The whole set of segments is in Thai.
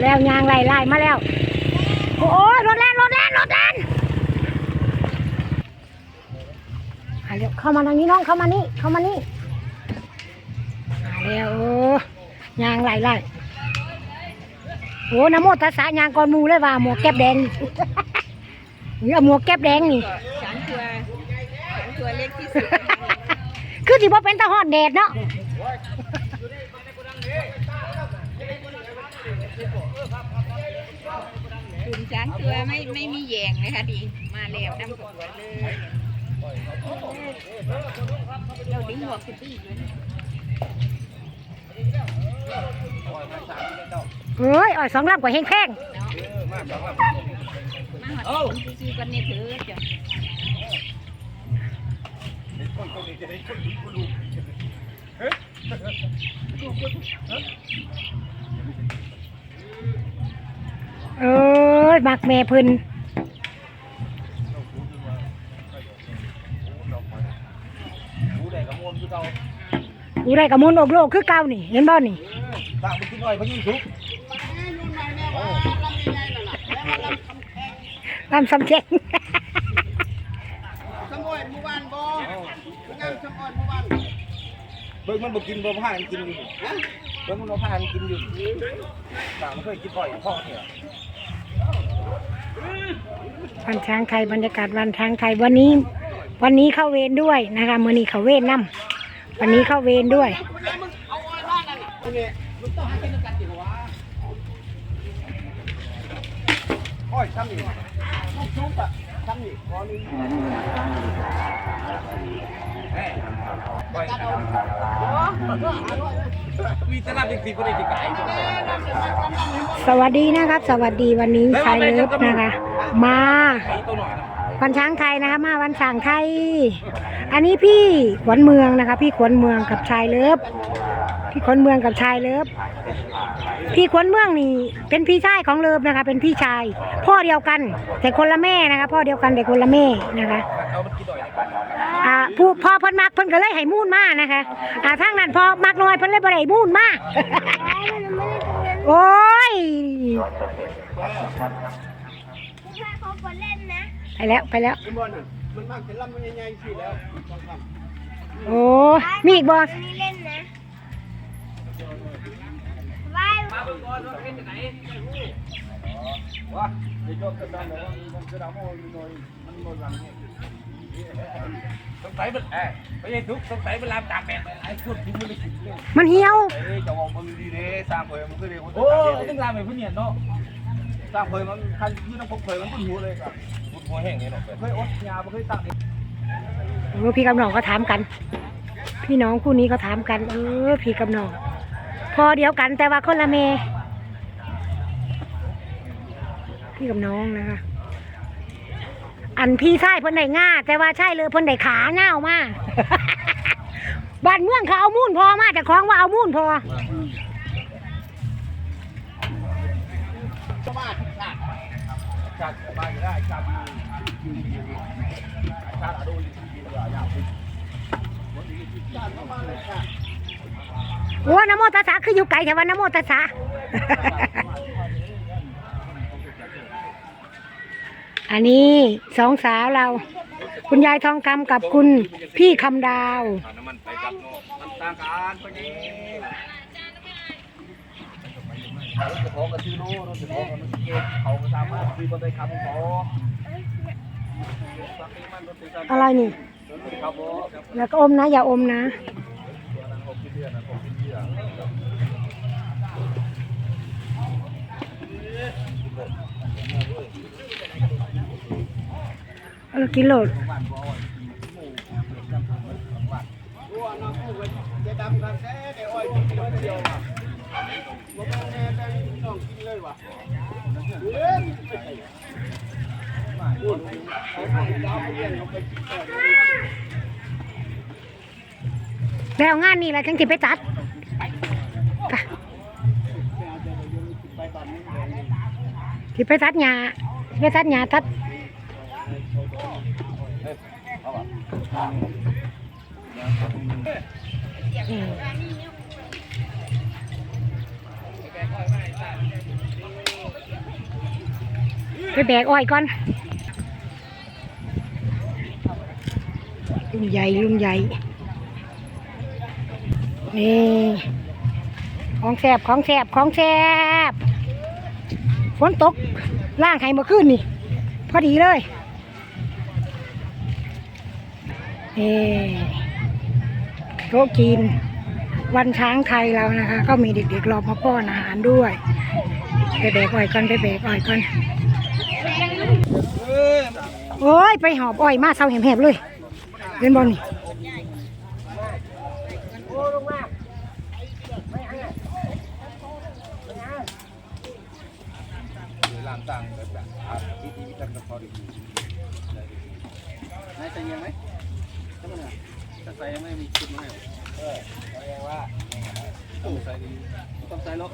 แล้วยางไล่ไล่มาแล้ว โอ้ยรถแล่นรถแล่นรถแล่นมาเร็วเข้ามาทางนี้น้องเข้ามานี่เข้ามานี่มาแล้วโอ้ยางไล่ไล่โอ้นะโมตัสสะยางก่อนหมูเลยว่าหมวกแก๊บแดงนี่เอาหมวกแก๊บแดงนี่สามตัวสามตัวเล็กที่สุดคือสิบ่เป็นตะหอดแดดเนาะ กุ่มสามตัวไม่ไม่มีแยงเลยค่ะดีมาแล้วดำกับหัวเลยเราดึงหัวขึ้นไปอีกเลยเฮ้ยอ่อยสองลำกว่าเฮงแข้งมาหอดซื้อกันนี่ยเถอจ้ะเอ้ ยมักแม่เพิ่นรู้ได้กับมวลคือเราอยู่ได้กับมุนอกโลกคือเก่านี่เห็นบ่นี่ตั้งไปกินหน่อยพะยิ่งทุกลำสำเช็งสมอยเมื่อวานบ่งานสมอยเมื่อวานเบิ่งมันบ่กินบ่พากันกินอยู่เบิ่งมันบ่พากันกินอยู่ต่างมันเคยกินบ่อยพ่อเนี่ย วันช้างไทยบรรยากาศวันช้างไทยวันนี้ วันนี้เข้าเวรด้วยนะคะมือนี้เข้าเวรนํวันนี้เข้าเวรด้วยอาอ้อยบ้านนั่นน่ะนี่มึงต้องหากินกันจิวะอ้อยซ้ำนี่ลูกชุบอะซ้ำนี่ขอนึงแม่ปล่อยมีสลับอีกสิบ่ได้สิกายสวัสดีนะครับ สวัสดีวันนี้ชายเลิฟนะคะ มามีตัวหน่อยนะวันช้างไทยนะคะมาวันช้างไทย อันนี้พี่ขวัญเมืองนะคะ พี่ขวัญเมืองกับชายเลิฟ พี่ขวัญเมืองกับชายเลิฟพี่ขวัญเมืองนี่เป็นพี่ชายของเลิฟนะคะ เป็นพี่ชาย พ่อเดียวกัน แต่คนละแม่นะคะ พ่อเดียวกันแต่คนละแม่นะคะเอามันกินหน่อยอ่าผู้พ่อเพิ่นมักเพิ่นก็เลยให้มูนมานะคะอ่าทางนั้นพอมักน้อยเพิ่นเลยบ่ได้มูนมาโอ้ยไปแล้วไปแล้วไอ้บอลน่ะมันมากจะลำมันใหญ่ๆสิ แล้องคโอ้มีอีกบ่นี่เล่นนะว่ายว่าเดี๋ยวจบกันแล้วมันจะดำโอ้ยหน่อยมันหมดหลังสงสัยมันเอ้ไม่ใช่ทุกสงสัยมันลามตากแดดไอ้คนที่มันไม่กินเลยมันเหี่ยวเอ้ยจะมองมันดีเด้สร้างเผยมันก็เรียกว่าโอ้ต้องลามไปเพื่อนเนี่ยเนาะสร้างเผยมันคันที่ต้องพบเผยมันก็หิวเลยครับหัวแห้งเนี่ยเนาะเคยอดยาไม่เคยตั้งโอ้พี่กับน้องก็ถามกัน พี่น้องคู่นี้ก็ถามกัน เออพี่กับน้อง อเดียวกันแต่ว่าคนละแม่พี่กับน้องนะคะ อันพี่ชายเพิ่นได้ง่าแต่ว่าใช่เลยเพิ่นได้ขาเง่ามาบ้านเมืองเขาเอามูนพอมาจากของว่าเอามูนพอช โอ้นโมตัสสะคืออยู่ไกลแต่ว่านโมตัสสะอันนี้สองสาวเรา คุณยายทองคำกับคุณพี่คำดาว อะไรนี่ แล้วก็อมนะ อย่าอมนะ เออกินโหลด รู้ว่าน้องกู้จะดำกันแท้แต่อ้อยกินเดียวเดียวว่ะบ่ต้องแม่แต่น้องกินเลยว่ะเล่นพูดเอาไปดาวไปเรียนเอาไปกินต่อแล้วงานนี้แหละจังสิไปจัดไปสิไปตัดหญ้าสิไปตัดหญ้าตัด ไปแบกอ้อยก่อนลุงใหญ่ลุงใหญ่นี่ของแสบของแสบของแสบฝนตกล่างไห้เมื่อคืนนี่ พอดีเลย นี่โต๊ะจีน วันช้างไทยเรานะคะ ก็มีเด็กๆรอมาป้อนอาหารด้วยไปแบกอ้อยก่อนไปแบกอ้อยก่อนโอ้ยไปหอบอ้อยมาเศร้าแหบๆเลยเล่นบอลนี่ ลามต่างแบบแบบที่ที่จันทร์พอดีนายใส่ยังไหมถ้ามันถ้า ใส่ยังไม่มีชุดไหมเออเรียกว่าต้องใส่ดีต้องใส่ล็อก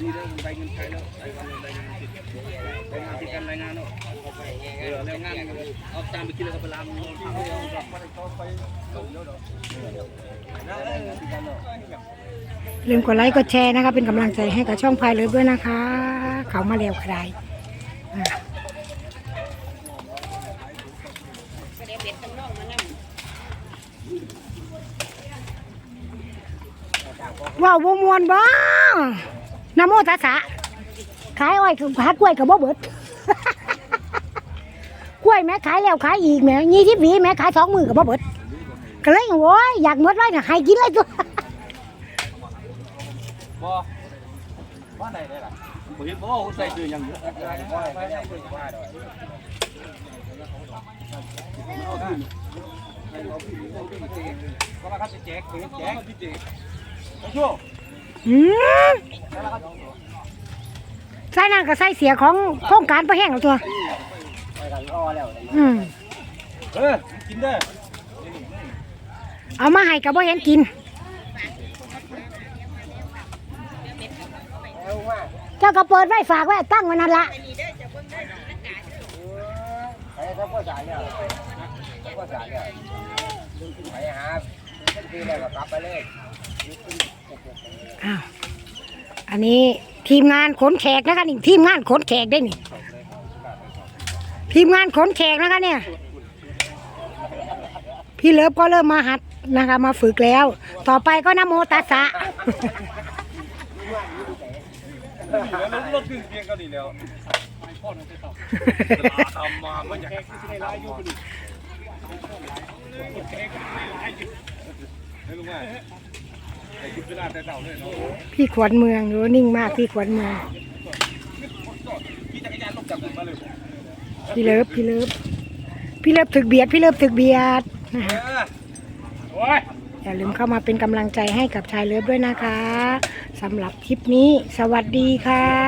ดีแล้วมันได้เงินใช้แล้วใส่กันได้เงินติดได้งานที่กันรายงานเนาะเออแล้วงานเอาตามไปกินแล้วก็ไปลามทำให้เราแบบม่ได้ต้องไปเยอะหรอกนะเออที่กันาะลืมกดไลค์กดแชร์นะคะ เป็นกำลังใจให้กับช่องพายเลิฟด้วยนะคะ เขามาเร็วใครอะ ก็เดี๋ยวเบ็ดตั้งนอกมานั่ง ว้าวบมวนบ้านะโมตัสสะขายอ้อยคือหากล้วยกับบ่เบิดกล้วยแม่ขายแล้วขายอีกแม่ยี่สิบหวีแม่ขายสองมือกับบ่เบิดก็เลยโอ้ยอยากหมดไว้น่ะให้กินเลยตัวบ่ว่าไหนได้ล่ะบ่เห็นบ่ใส่คือยังอยู่บ่ได้บ่ได้บ่ได้ก็มาครับแจกแจกแจก ใส่นั่นก็ใส่เสียของโครงการประแห้งแล้วตัว อืมเออกินได้ เอามาให้กับบ่เห็นกิน เจ้าก็เปิดไว้ฝากไว้ตั้งไว้นั่นละถ้าพ่อจ่ายเนี่ยถ้าพ่อจ่ายเนี่ยไปหาเป็นปีแล้วก็กลับไปเลย อ้าวอันนี้ทีมงานขนแขกนะคะนี่ทีมงานขนแขกได้นี่ทีมงานขนแขกนะคะเนี่ย พี่เลิฟก็เริ่มมาหัดนะคะ มาฝึกแล้ว ต่อไปก็นโมตัสสะแล้วรถถึงเพียงก็ดีแล้วทำมาก็อยากให้ร้ายอยู่พอดีไม่รู้ว่าไอ้คิดเวลาแต่เต่าเลยเนาะพี่ขวัญเมืองดูนิ่งมากพี่ขวัญเมืองขี่จักรยานลงจากมาเลยพี่เลิฟพี่เลิฟพี่เลิฟถึกเบียด พี่เลิฟถึกเบียดนะคะโอ้ยอย่าลืมเข้ามาเป็นกำลังใจให้กับชายเลิฟด้วยนะคะสำหรับคลิปนี้ สวัสดีค่ะ